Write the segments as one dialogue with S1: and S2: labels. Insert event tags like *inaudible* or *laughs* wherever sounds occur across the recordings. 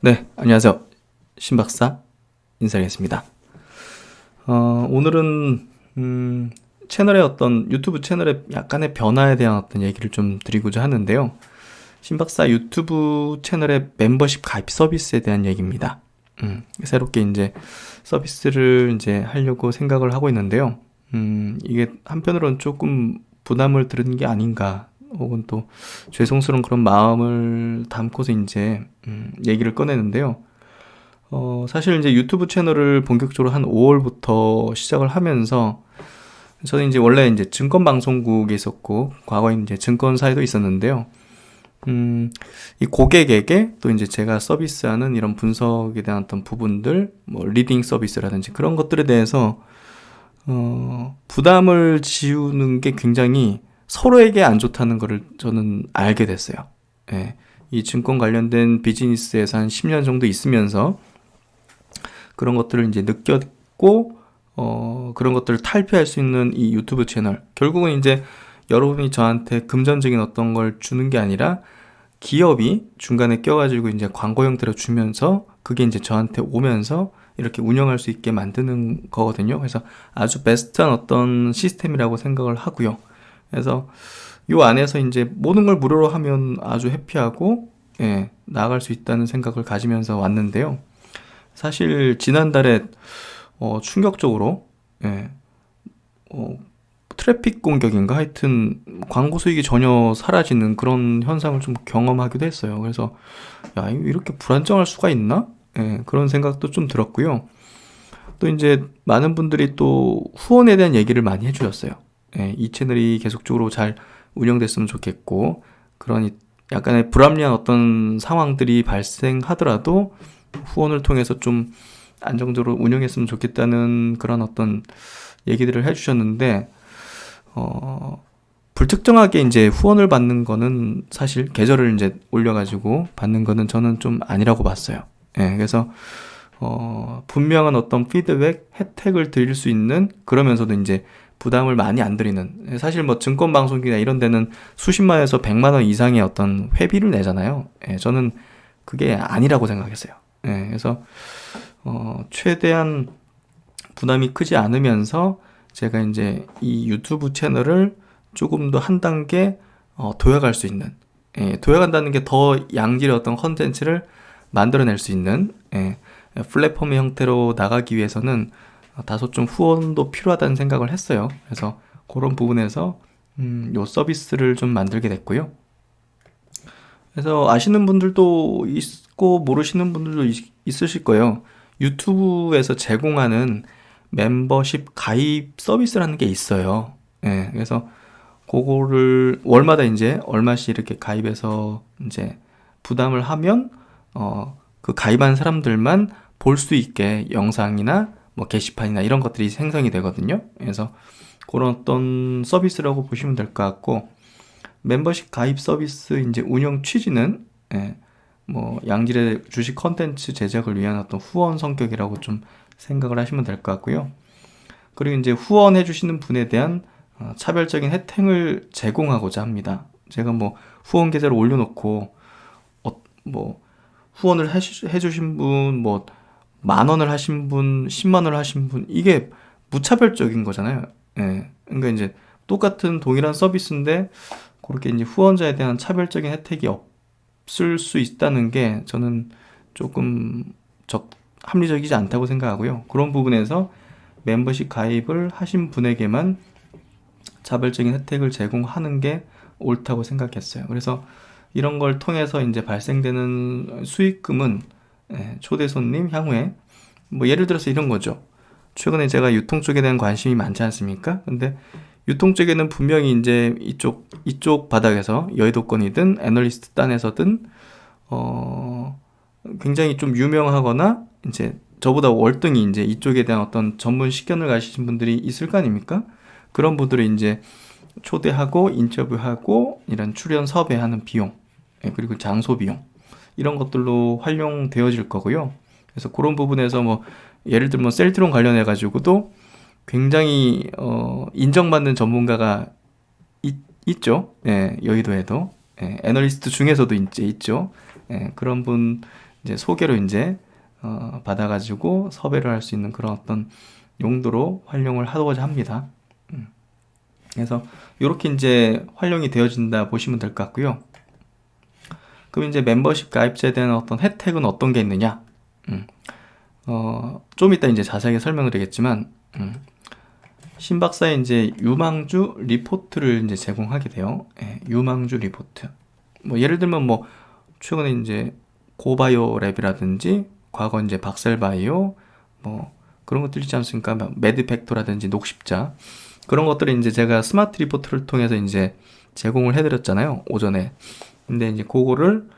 S1: 네, 안녕하세요. 신박사 인사하겠습니다. 어, 오늘은 음, 채널의 어떤 유튜브 채널의 약간의 변화에 대한 어떤 얘기를 좀 드리고자 하는데요. 신박사 유튜브 채널의 멤버십 가입 서비스에 대한 얘기입니다. 음, 새롭게 이제 서비스를 이제 하려고 생각을 하고 있는데요. 음, 이게 한편으로는 조금 부담을 들은 게 아닌가 혹은 또 죄송스러운 그런 마음을 담고서 이제 음, 얘기를 꺼내는데요. 어, 사실 이제 유튜브 채널을 본격적으로 한 5월부터 시작을 하면서 저는 이제 원래 이제 증권 방송국에 있었고 과거에 이제 증권사에도 있었는데요. 음, 이 고객에게 또 이제 제가 서비스하는 이런 분석에 대한 어떤 부분들, 뭐 리딩 서비스라든지 그런 것들에 대해서 어, 부담을 지우는 게 굉장히 서로에게 안 좋다는 것을 저는 알게 됐어요. 예. 이 증권 관련된 비즈니스에서 한 10년 정도 있으면서 그런 것들을 이제 느꼈고, 어, 그런 것들을 탈피할 수 있는 이 유튜브 채널. 결국은 이제 여러분이 저한테 금전적인 어떤 걸 주는 게 아니라 기업이 중간에 껴가지고 이제 광고 형태로 주면서 그게 이제 저한테 오면서 이렇게 운영할 수 있게 만드는 거거든요. 그래서 아주 베스트한 어떤 시스템이라고 생각을 하고요. 그래서 요 안에서 이제 모든 걸 무료로 하면 아주 해피하고 예, 나아갈 수 있다는 생각을 가지면서 왔는데요. 사실 지난달에 어, 충격적으로 예, 어, 트래픽 공격인가 하여튼 광고 수익이 전혀 사라지는 그런 현상을 좀 경험하기도 했어요. 그래서 야 이렇게 불안정할 수가 있나? 예, 그런 생각도 좀 들었고요. 또 이제 많은 분들이 또 후원에 대한 얘기를 많이 해주셨어요. 예, 이 채널이 계속적으로 잘 운영됐으면 좋겠고 그런 약간의 불합리한 어떤 상황들이 발생하더라도 후원을 통해서 좀 안정적으로 운영했으면 좋겠다는 그런 어떤 얘기들을 해주셨는데 어, 불특정하게 이제 후원을 받는 거는 사실 계절을 이제 올려가지고 받는 거는 저는 좀 아니라고 봤어요. 예, 그래서 어, 분명한 어떤 피드백, 혜택을 드릴 수 있는 그러면서도 이제 부담을 많이 안 드리는 사실 뭐 증권 방송이나 이런 데는 수십만에서 백만 원 이상의 어떤 회비를 내잖아요. 예, 저는 그게 아니라고 생각했어요. 예, 그래서 어, 최대한 부담이 크지 않으면서 제가 이제 이 유튜브 채널을 조금 더 한 단계 어, 도약할 수 있는 예, 도약한다는 게 더 양질의 어떤 컨텐츠를 만들어낼 수 있는 예, 플랫폼의 형태로 나가기 위해서는 다소 좀 후원도 필요하다는 생각을 했어요. 그래서 그런 부분에서 음, 요 서비스를 좀 만들게 됐고요. 그래서 아시는 분들도 있고 모르시는 분들도 있, 있으실 거예요. 유튜브에서 제공하는 멤버십 가입 서비스라는 게 있어요. 예, 그래서 그거를 월마다 이제 얼마씩 이렇게 가입해서 이제 부담을 하면 어, 그 가입한 사람들만 볼 수 있게 영상이나 뭐 게시판이나 이런 것들이 생성이 되거든요. 그래서 그런 어떤 서비스라고 보시면 될 것 같고 멤버십 가입 서비스 이제 운영 취지는 예, 뭐 양질의 주식 컨텐츠 제작을 위한 어떤 후원 성격이라고 좀 생각을 하시면 될 것 같고요. 그리고 이제 후원해 주시는 분에 대한 어, 차별적인 혜택을 제공하고자 합니다. 제가 뭐 후원 계좌를 올려놓고 어, 뭐 후원을 해주신 분 뭐 만 원을 하신 분, 10만 원을 하신 분, 이게 무차별적인 거잖아요. 예. 그러니까 이제 똑같은 동일한 서비스인데, 그렇게 이제 후원자에 대한 차별적인 혜택이 없을 수 있다는 게 저는 조금 적, 합리적이지 않다고 생각하고요. 그런 부분에서 멤버십 가입을 하신 분에게만 차별적인 혜택을 제공하는 게 옳다고 생각했어요. 그래서 이런 걸 통해서 이제 발생되는 수익금은 예, 초대 손님 향후에 뭐 예를 들어서 이런 거죠. 최근에 제가 유통 쪽에 대한 관심이 많지 않습니까? 근데 유통 쪽에는 분명히 이제 이쪽 이쪽 바닥에서 여의도권이든 애널리스트 딴에서든 어 굉장히 좀 유명하거나 이제 저보다 월등히 이제 이쪽에 대한 어떤 전문 식견을 가지신 분들이 있을 거 아닙니까? 그런 분들을 이제 초대하고 인터뷰하고 이런 출연 섭외하는 비용 예, 그리고 장소 비용 이런 것들로 활용되어질 거고요. 그래서 그런 부분에서 뭐 예를 들면 셀트론 관련해 가지고도 굉장히 어 인정받는 전문가가 있, 있죠. 예, 여의도에도 예, 애널리스트 중에서도 이제 있죠. 예, 그런 분들이 이제 소개로 이제 어, 받아가지고 섭외를 할 수 있는 그런 어떤 용도로 활용을 하고자 합니다. 음. 그래서 이렇게 이제 활용이 되어진다 보시면 될 것 같고요. 그럼 이제 멤버십 가입자에 대한 어떤 혜택은 어떤 게 있느냐? 음. 어, 좀 이따 이제 자세하게 설명을 드리겠지만, 음. 신 박사의 이제 유망주 리포트를 이제 제공하게 돼요. 예, 유망주 리포트. 뭐 예를 들면 뭐 최근에 이제 고바이오 랩이라든지 과거 이제 박셀바이오 뭐 그런 것들 있지 않습니까? 뭐 매드팩토라든지 녹십자 그런 것들을 이제 제가 스마트 리포트를 통해서 이제 제공을 해드렸잖아요 오전에. 근데 이제 그거를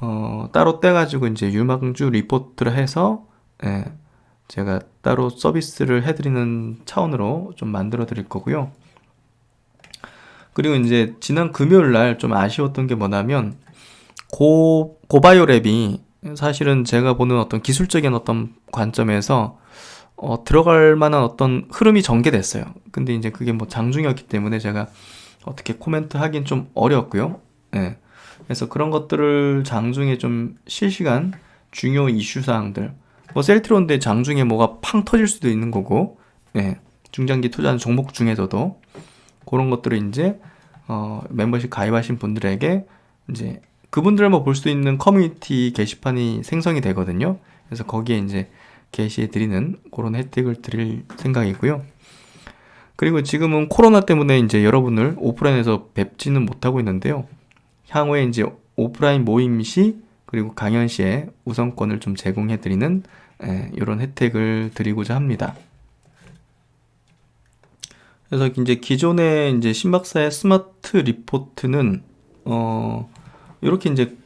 S1: 어 따로 떼가지고 이제 유망주 리포트를 해서 예, 제가 따로 서비스를 해드리는 차원으로 좀 만들어 드릴 거고요. 그리고 이제 지난 금요일 날 좀 아쉬웠던 게 뭐냐면 고 고바이오 랩이 사실은 제가 보는 어떤 기술적인 어떤 관점에서 어, 들어갈 만한 어떤 흐름이 전개됐어요. 근데 이제 그게 뭐 장중이었기 때문에 제가 어떻게 코멘트 하긴 좀 어려웠고요. 예. 그래서 그런 것들을 장중에 좀 실시간 중요 이슈 사항들 뭐 셀트론데 장중에 뭐가 팡 터질 수도 있는 거고 예. 중장기 투자하는 종목 중에서도 그런 것들을 이제 어, 멤버십 가입하신 분들에게 이제 그분들만 볼 수 있는 커뮤니티 게시판이 생성이 되거든요. 그래서 거기에 이제 게시해 드리는 그런 혜택을 드릴 생각이고요. 그리고 지금은 코로나 때문에 이제 여러분을 오프라인에서 뵙지는 못하고 있는데요. 향후에 이제 오프라인 모임 시 그리고 강연 시에 우선권을 좀 제공해 드리는 이런 혜택을 드리고자 합니다. 그래서 이제 기존의 이제 신박사의 스마트 리포트는 어 이렇게 이제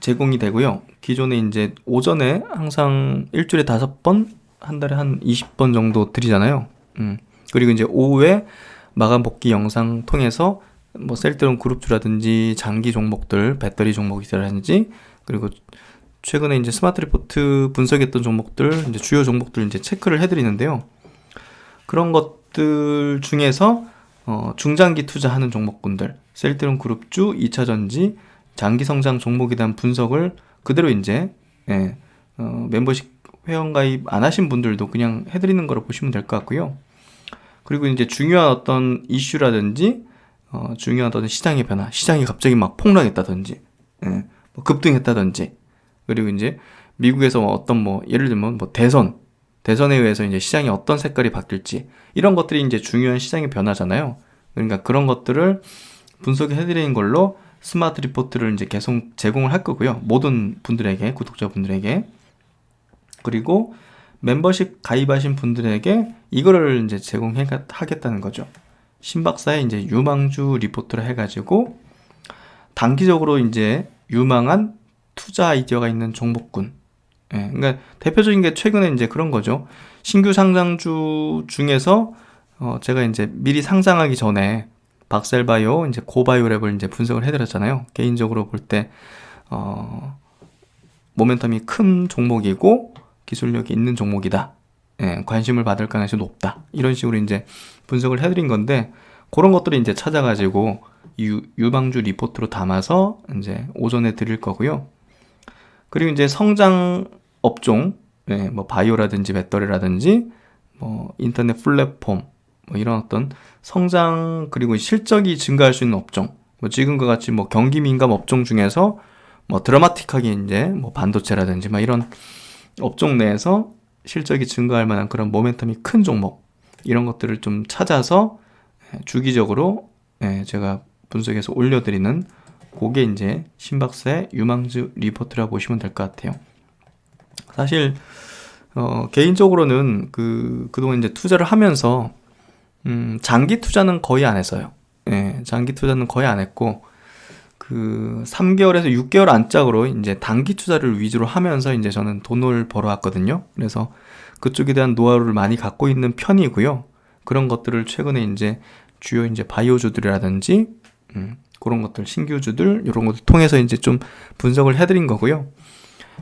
S1: 제공이 되고요. 기존에 이제 오전에 항상 일주일에 다섯 번, 한 달에 한 20번 정도 드리잖아요. 음. 그리고 이제 오후에 마감 복귀 영상 통해서 뭐 셀트론 그룹주라든지 장기 종목들, 배터리 종목이라든지 그리고 최근에 이제 스마트 리포트 분석했던 종목들, 이제 주요 종목들 이제 체크를 해드리는데요. 그런 것들 중에서 어, 중장기 투자하는 종목군들, 셀트론 그룹주, 2차 전지, 장기 성장 종목에 대한 분석을 그대로 이제 예, 어, 멤버십 회원 가입 안 하신 분들도 그냥 해드리는 거로 보시면 될 것 같고요. 그리고 이제 중요한 어떤 이슈라든지 어, 어떤 시장의 변화, 시장이 갑자기 막 폭락했다든지 예, 뭐 급등했다든지 그리고 이제 미국에서 어떤 뭐 예를 들면 뭐 대선 대선에 의해서 이제 시장이 어떤 색깔이 바뀔지 이런 것들이 이제 중요한 시장의 변화잖아요. 그러니까 그런 것들을 분석해 드리는 걸로 스마트 리포트를 이제 계속 제공을 할 거고요. 모든 분들에게, 구독자분들에게. 그리고 멤버십 가입하신 분들에게 이거를 이제 제공해 하겠다는 거죠. 신박사의 이제 유망주 리포트를 해가지고 단기적으로 이제 유망한 투자 아이디어가 있는 종목군. 예, 그러니까 대표적인 게 최근에 이제 그런 거죠. 신규 상장주 중에서 어 제가 이제 미리 상장하기 전에 박셀바이오, 이제 고바이오랩을 이제 분석을 해드렸잖아요. 개인적으로 볼 때, 어, 모멘텀이 큰 종목이고 기술력이 있는 종목이다. 예, 관심을 받을 가능성이 높다. 이런 식으로 이제 분석을 해드린 건데, 그런 것들을 이제 찾아가지고 유, 유방주 리포트로 담아서 이제 오전에 드릴 거고요. 그리고 이제 성장 업종, 예, 뭐 바이오라든지 배터리라든지 뭐 인터넷 플랫폼, 뭐 이런 어떤 성장 그리고 실적이 증가할 수 있는 업종 뭐 지금과 같이 뭐 경기 민감 업종 중에서 뭐 드라마틱하게 이제 뭐 반도체라든지 막 이런 업종 내에서 실적이 증가할 만한 그런 모멘텀이 큰 종목 이런 것들을 좀 찾아서 예, 주기적으로 예, 제가 분석해서 올려드리는 그게 이제 신박사의 유망주 리포트라고 보시면 될 것 같아요. 사실 어, 개인적으로는 그 그동안 이제 투자를 하면서 음, 장기 투자는 거의 안 했어요. 예, 장기 투자는 거의 안 했고, 그 3개월에서 6개월 안짝으로 이제 단기 투자를 위주로 하면서 이제 저는 돈을 벌어왔거든요. 그래서 그쪽에 대한 노하우를 많이 갖고 있는 편이고요. 그런 것들을 최근에 이제 주요 이제 바이오주들이라든지, 음, 그런 것들, 신규주들, 이런 것들 통해서 이제 좀 분석을 해드린 거고요.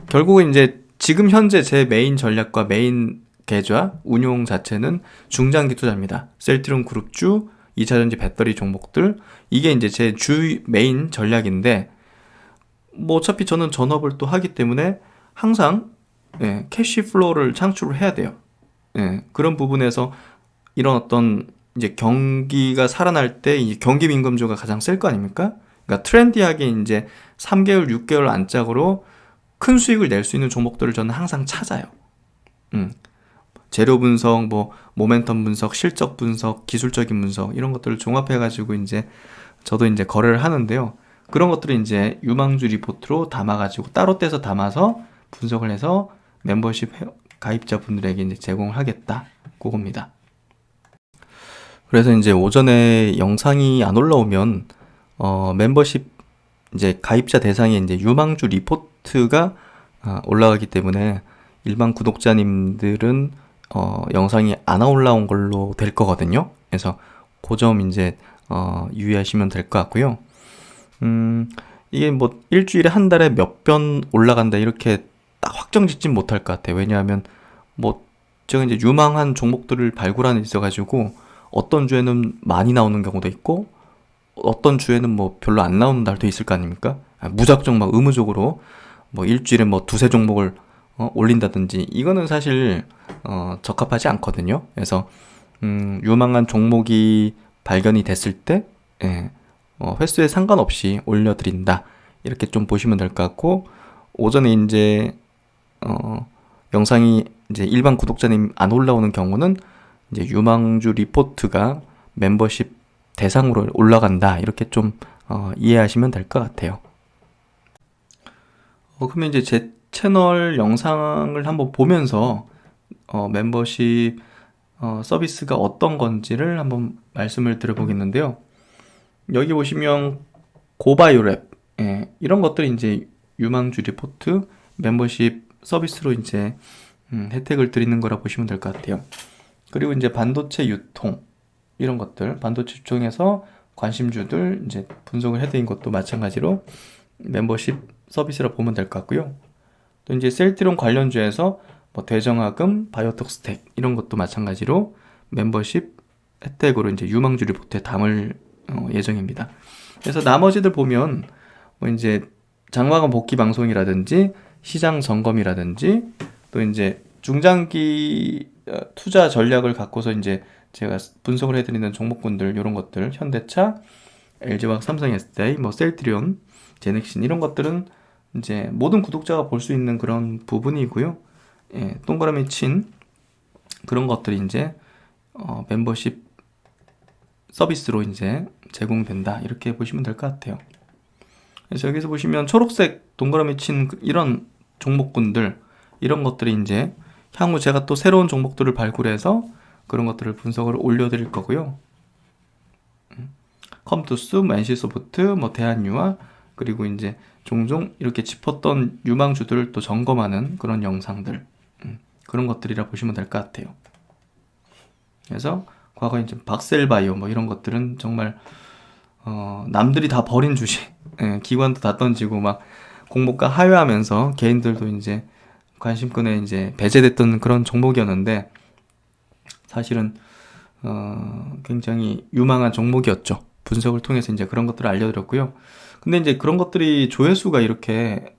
S1: 결국은 이제 지금 현재 제 메인 전략과 메인 계좌 운용 자체는 중장기 투자입니다. 셀트론 그룹주, 2차전지 배터리 종목들 이게 이제 제 주 메인 전략인데 뭐 어차피 저는 전업을 또 하기 때문에 항상 예, 캐시 플로우를 창출을 해야 돼요. 예, 그런 부분에서 이런 어떤 이제 경기가 살아날 때 이제 경기 민감주가 가장 셀 거 아닙니까? 그러니까 트렌디하게 이제 3개월, 6개월 안짝으로 큰 수익을 낼 수 있는 종목들을 저는 항상 찾아요. 음. 재료 분석, 뭐 모멘텀 분석, 실적 분석, 기술적인 분석 이런 것들을 종합해 가지고 이제 저도 이제 거래를 하는데요. 그런 것들을 이제 유망주 리포트로 담아 가지고 따로 떼서 담아서 분석을 해서 멤버십 가입자분들에게 이제 제공을 하겠다. 그겁니다. 그래서 이제 오전에 영상이 안 올라오면 어, 멤버십 이제 가입자 대상에 이제 유망주 리포트가 아, 올라가기 때문에 일반 구독자님들은 어, 영상이 안 올라온 걸로 될 거거든요. 그래서 그 점 이제 어, 유의하시면 될 것 같고요. 음, 이게 뭐 일주일에 한 달에 몇 번 올라간다 이렇게 딱 확정 짓진 못할 것 같아요. 왜냐하면 뭐 제가 이제 유망한 종목들을 발굴하는 있어가지고 어떤 주에는 많이 나오는 경우도 있고 어떤 주에는 뭐 별로 안 나오는 날도 있을 거 아닙니까? 아, 무작정 막 의무적으로 뭐 일주일에 뭐 두세 종목을 어, 올린다든지 이거는 사실 어, 적합하지 않거든요. 그래서 음, 유망한 종목이 발견이 됐을 때 예, 어, 횟수에 상관없이 올려드린다 이렇게 좀 보시면 될 것 같고 오전에 이제 어, 영상이 이제 일반 구독자님 안 올라오는 경우는 이제 유망주 리포트가 멤버십 대상으로 올라간다 이렇게 좀 어, 이해하시면 될 것 같아요. 어, 그러면 이제 제 채널 영상을 한번 보면서 어, 멤버십 어, 서비스가 어떤 건지를 한번 말씀을 드려보겠는데요. 여기 보시면 고바이오랩 예, 이런 것들이 이제 유망주 리포트 멤버십 서비스로 이제 음, 혜택을 드리는 거라 보시면 될 것 같아요. 그리고 이제 반도체 유통 이런 것들 반도체 유통에서 관심주들 이제 분석을 해드린 것도 마찬가지로 멤버십 서비스라 보면 될 것 같고요. 또 이제 셀트론 관련주에서 뭐 대정화금, 바이오톡 스택 이런 것도 마찬가지로 멤버십 혜택으로 이제 유망주 리포트에 담을 어, 예정입니다. 그래서 나머지들 보면 뭐 이제 장마감 복귀 방송이라든지 시장 점검이라든지 또 이제 중장기 어, 투자 전략을 갖고서 이제 제가 분석을 해드리는 종목군들 이런 것들 현대차, LG화학, 삼성 SDI, 뭐 셀트리온, 제넥신 이런 것들은 이제 모든 구독자가 볼 수 있는 그런 부분이고요. 예, 동그라미 친 그런 것들이 이제 어, 멤버십 서비스로 이제 제공된다 이렇게 보시면 될 것 같아요. 그래서 여기서 보시면 초록색 동그라미 친그 이런 종목군들 이런 것들이 이제 향후 제가 또 새로운 종목들을 발굴해서 그런 것들을 분석을 올려드릴 거고요. 컴투스, 맨시소프트, 뭐 대한유화 그리고 이제 종종 이렇게 짚었던 유망주들을 또 점검하는 그런 영상들 음, 그런 것들이라 보시면 될 것 같아요. 그래서 과거 이제 박셀바이오 뭐 이런 것들은 정말 어, 남들이 다 버린 주식 *laughs* 예, 기관도 다 던지고 막 공모가 하회하면서 개인들도 이제 관심권에 이제 배제됐던 그런 종목이었는데 사실은 어, 굉장히 유망한 종목이었죠. 분석을 통해서 이제 그런 것들을 알려드렸고요. 근데 이제 그런 것들이 조회수가 이렇게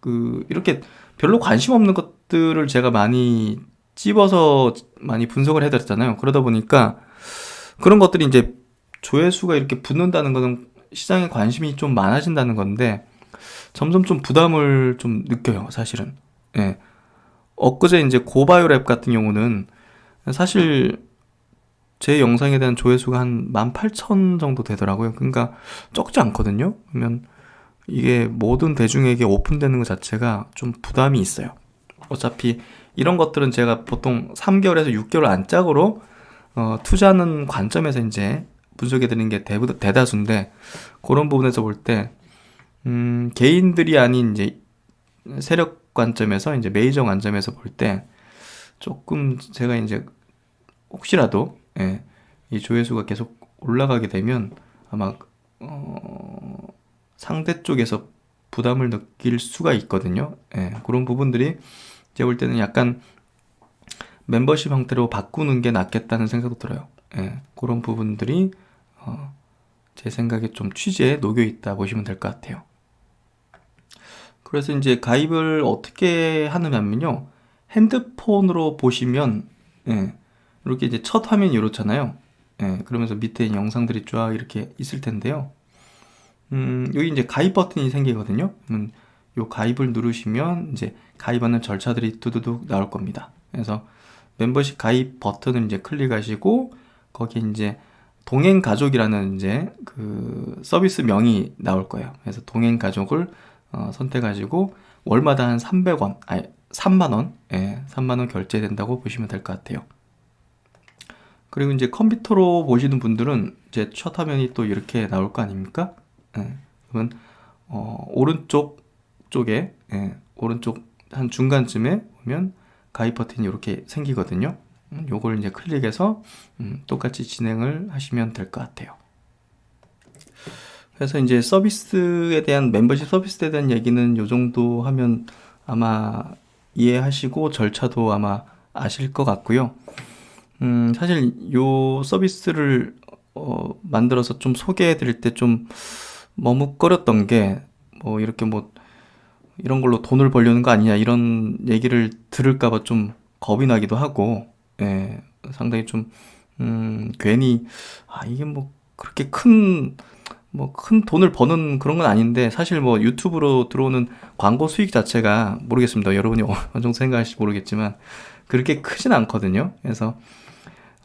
S1: 그 이렇게 별로 관심 없는 것들을 제가 많이 찝어서 많이 분석을 해드렸잖아요. 그러다 보니까 그런 것들이 이제 조회수가 이렇게 붙는다는 것은 시장에 관심이 좀 많아진다는 건데 점점 좀 부담을 좀 느껴요, 사실은. 예. 엊그제 이제 고바이오랩 같은 경우는 사실 제 영상에 대한 조회수가 한 18,000 정도 되더라고요. 그러니까 적지 않거든요. 그러면 이게 모든 대중에게 오픈되는 것 자체가 좀 부담이 있어요. 어차피 이런 것들은 제가 보통 3개월에서 6개월 안짝으로 어, 투자하는 관점에서 이제 분석해 드리는 게 대부, 대다수인데 그런 부분에서 볼 때 음, 개인들이 아닌 이제 세력 관점에서 이제 메이저 관점에서 볼 때 조금 제가 이제 혹시라도 예, 이 조회수가 계속 올라가게 되면 아마 어, 상대 쪽에서 부담을 느낄 수가 있거든요. 예, 그런 부분들이 제가 볼 때는 약간 멤버십 형태로 바꾸는 게 낫겠다는 생각도 들어요. 예, 그런 부분들이 어, 제 생각에 좀 취지에 녹여 있다 보시면 될 것 같아요. 그래서 이제 가입을 어떻게 하느냐면요. 핸드폰으로 보시면, 예, 이렇게 이제 첫 화면이 이렇잖아요. 예, 그러면서 밑에 영상들이 쫙 이렇게 있을 텐데요. 음, 여기 이제 가입 버튼이 생기거든요. 음, 요 가입을 누르시면 이제 가입하는 절차들이 두두둑 나올 겁니다. 그래서 멤버십 가입 버튼을 이제 클릭하시고 거기 이제 동행 가족이라는 이제 그 서비스 명이 나올 거예요. 그래서 동행 가족을 어, 선택하시고 월마다 한 300원, 아니 3만 원, 예, 3만 원 결제된다고 보시면 될 것 같아요. 그리고 이제 컴퓨터로 보시는 분들은 이제 첫 화면이 또 이렇게 나올 거 아닙니까? 예, 그러면 어, 오른쪽 쪽에 예, 오른쪽 한 중간쯤에 보면 가입 버튼이 이렇게 생기거든요. 음, 요걸 이제 클릭해서 음, 똑같이 진행을 하시면 될 것 같아요. 그래서 이제 서비스에 대한 멤버십 서비스에 대한 얘기는 요 정도 하면 아마 이해하시고 절차도 아마 아실 것 같고요. 음, 사실 요 서비스를 어, 만들어서 좀 소개해 드릴 때 좀 머뭇거렸던 게 뭐 이렇게 뭐 이런 걸로 돈을 벌려는 거 아니냐 이런 얘기를 들을까 봐 좀 겁이 나기도 하고 예, 상당히 좀 음, 괜히 아 이게 뭐 그렇게 큰 뭐 큰 돈을 버는 그런 건 아닌데 사실 뭐 유튜브로 들어오는 광고 수익 자체가 모르겠습니다. 여러분이 *laughs* 어느 정도 생각하실지 모르겠지만 그렇게 크진 않거든요. 그래서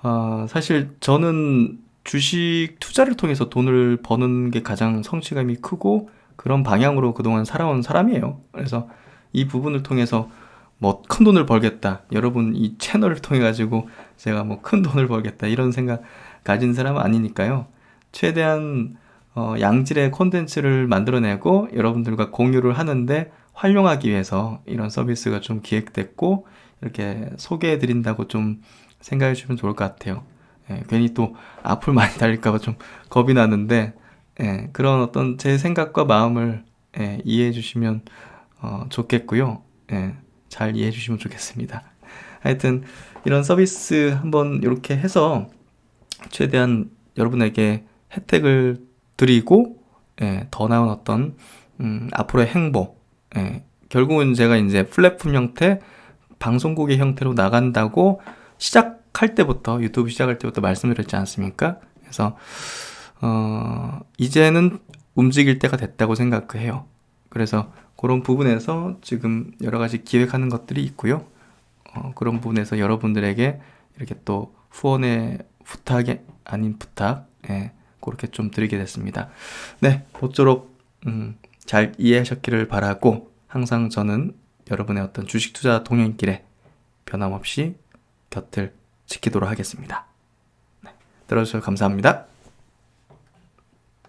S1: 어, 사실 저는 주식 투자를 통해서 돈을 버는 게 가장 성취감이 크고 그런 방향으로 그동안 살아온 사람이에요. 그래서 이 부분을 통해서 뭐 큰 돈을 벌겠다. 여러분 이 채널을 통해 가지고 제가 뭐 큰 돈을 벌겠다. 이런 생각 가진 사람은 아니니까요. 최대한 어, 양질의 콘텐츠를 만들어내고 여러분들과 공유를 하는데 활용하기 위해서 이런 서비스가 좀 기획됐고 이렇게 소개해 드린다고 좀 생각해 주시면 좋을 것 같아요. 예, 괜히 또 악플 많이 *laughs* 달릴까봐 좀 겁이 나는데 예, 그런 어떤 제 생각과 마음을 예, 이해해 주시면 어, 좋겠고요. 예, 잘 이해해 주시면 좋겠습니다. 하여튼 이런 서비스 한번 이렇게 해서 최대한 여러분에게 혜택을 드리고 예, 더 나은 어떤 음, 앞으로의 행보 예, 결국은 제가 이제 플랫폼 형태 방송국의 형태로 나간다고 시작할 때부터 유튜브 시작할 때부터 말씀드렸지 않습니까? 그래서 어, 이제는 움직일 때가 됐다고 생각해요. 그래서 그런 부분에서 지금 여러 가지 기획하는 것들이 있고요. 어, 그런 부분에서 여러분들에게 이렇게 또 후원의 부탁이 아닌 부탁, 예, 그렇게 좀 드리게 됐습니다. 네, 모쪼록 음, 잘 이해하셨기를 바라고 항상 저는 여러분의 어떤 주식 투자 동행길에 변함없이 곁을 지키도록 하겠습니다. 네, 들어주셔서 감사합니다.